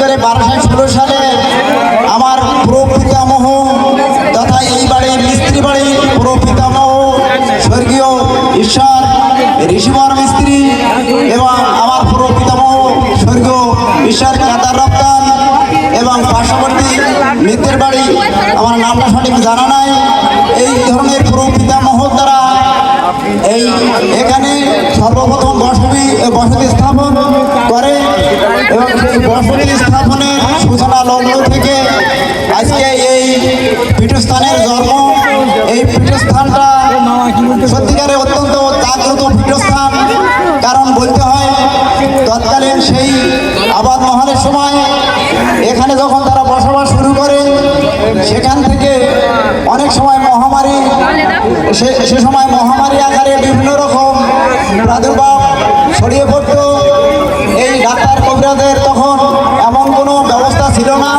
করে বারোশো ষোলো সালে আমার প্রপিতামহ তথা এই বাড়ির মিস্ত্রি বাড়ির প্রপিতামহ স্বর্গীয় ঈশ্বর ঋষিবর মিস্ত্রি এবং আমার প্রপিতামহ স্বর্গীয় ঈশ্বর কাতার রপ্তান এবং পার্শ্ববর্তী মিত্রের বাড়ি। আমার নামটা সঠিক জানা নাই। এই ধরনের প্রপিতামহ দ্বারা এই এখানে সর্বপ্রথম বসতি বসতি স্থাপন সেই স্থাপনের সূচনা লগ্ন থেকে আজকে এই পীঠস্থানের জন্ম। এই পীঠস্থানটা সত্যিকারে অত্যন্ত জাগ্রত পীঠস্থান। কারণ বলতে হয় তৎকালীন সেই আবাদ মহালের সময় এখানে যখন তারা বসবাস শুরু করে সেখান থেকে অনেক সময় মহামারী সে সে সময় মহামারী আকারে বিভিন্ন রকম প্রাদুর্ভাব ছড়িয়ে পড়তো। এমন কোনো ব্যবস্থা ছিল না।